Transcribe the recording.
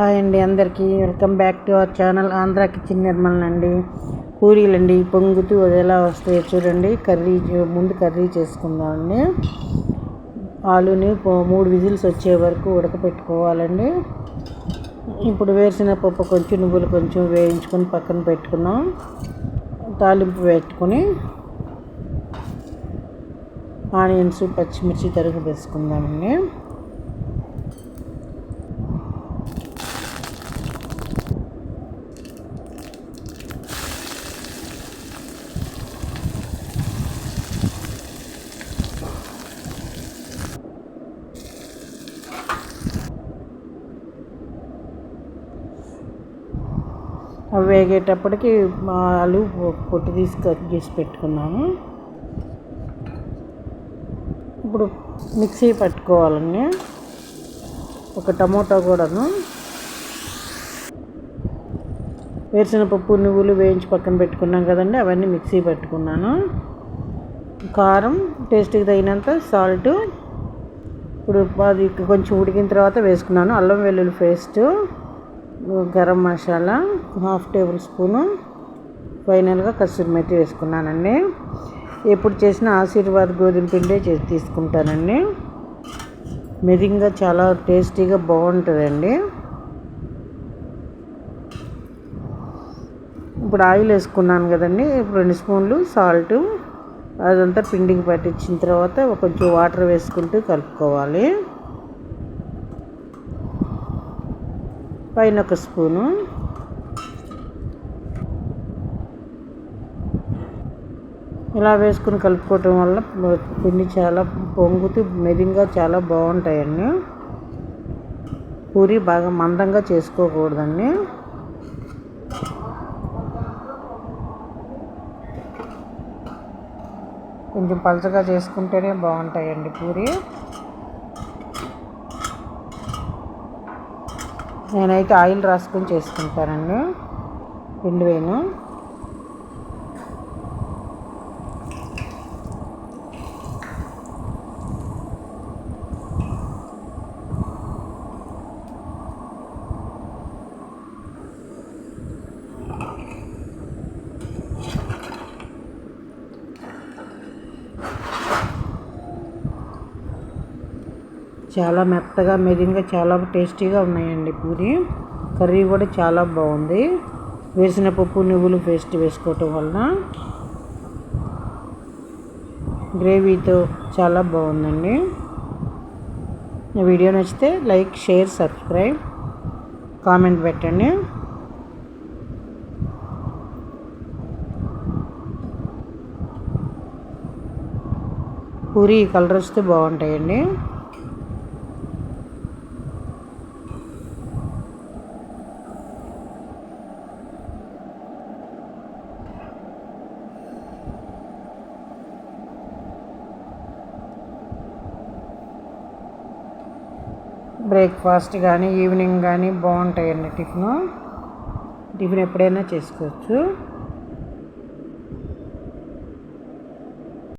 Hi అండి అందరికీ. Welcome back to our channel Andhra kitchen Nirmal అండి. పూరీలండి పొంగుతూ ఎలా వస్తాయో చూడండి. కర్రీ ముందు కర్రీ చేసుకుందామండి. ఆలుని మూడు విజిల్స్ వచ్చే వరకు ఉడకపెట్టుకోవాలండి. ఇప్పుడు వేసిన పప్పు కొంచెం నువ్వులు కొంచెం వేయించుకొని పక్కన పెట్టుకున్నాం. తాలింపు పెట్టుకొని ఆనియన్స్ పచ్చిమిర్చి తరుగు వేసుకుందామండి. వేగేటప్పటికి ఆలు పొట్టు తీసి కట్ చేసి పెట్టుకున్నాము. ఇప్పుడు మిక్సీ పట్టుకోవాలండి. ఒక టమోటా కూడాను. వేరుశనగ పప్పు నువ్వులు వేయించి పక్కన పెట్టుకున్నాం కదండి అవన్నీ మిక్సీ పెట్టుకున్నాను. కారం టేస్ట్కి తగినంత సాల్ట్. ఇప్పుడు అది కొంచెం ఉడికిన తర్వాత వేసుకున్నాను. అల్లం వెల్లుల్లి paste garam masala. Half tablespoon ఫైనల్గా కసూరి మెతి వేసుకున్నానండి. ఎప్పుడు చేసిన ఆశీర్వాద్ గోధుమ పిండే చేసి తీసుకుంటానండి. మెదింగా చాలా టేస్టీగా బాగుంటుందండి. ఇప్పుడు ఆయిల్ వేసుకున్నాను కదండి. ఇప్పుడు రెండు స్పూన్లు సాల్ట్ అదంతా పిండికి పట్టించిన తర్వాత కొంచెం వాటర్ వేసుకుంటూ కలుపుకోవాలి. పైన ఒక స్పూను ఇలా వేసుకుని కలుపుకోవటం వల్ల పిండి చాలా పొంగుతూ మెదింగా చాలా బాగుంటాయండి. పూరి బాగా మందంగా చేసుకోకూడదండి. కొంచెం పలచగా చేసుకుంటేనే బాగుంటాయండి పూరి. నేనైతే ఆయిల్ రాసుకొని చేసుకుంటానండి. పిండి వేను చాలా మెత్తగా మెదింగా చాలా టేస్టీగా ఉన్నాయండి పూరి. కర్రీ కూడా చాలా బాగుంది. వేసిన పప్పు నువ్వులు పేస్ట్ వేసుకోవటం వలన గ్రేవీతో చాలా బాగుందండి. వీడియో నచ్చితే లైక్ షేర్ సబ్స్క్రైబ్ కామెంట్ పెట్టండి. పూరి కలర్ వస్తే బాగుంటాయండి. బ్రేక్ఫాస్ట్ కానీ ఈవినింగ్ కానీ బాగుంటాయండి టిఫిన్. టిఫిన్ ఎప్పుడైనా చేసుకోవచ్చు.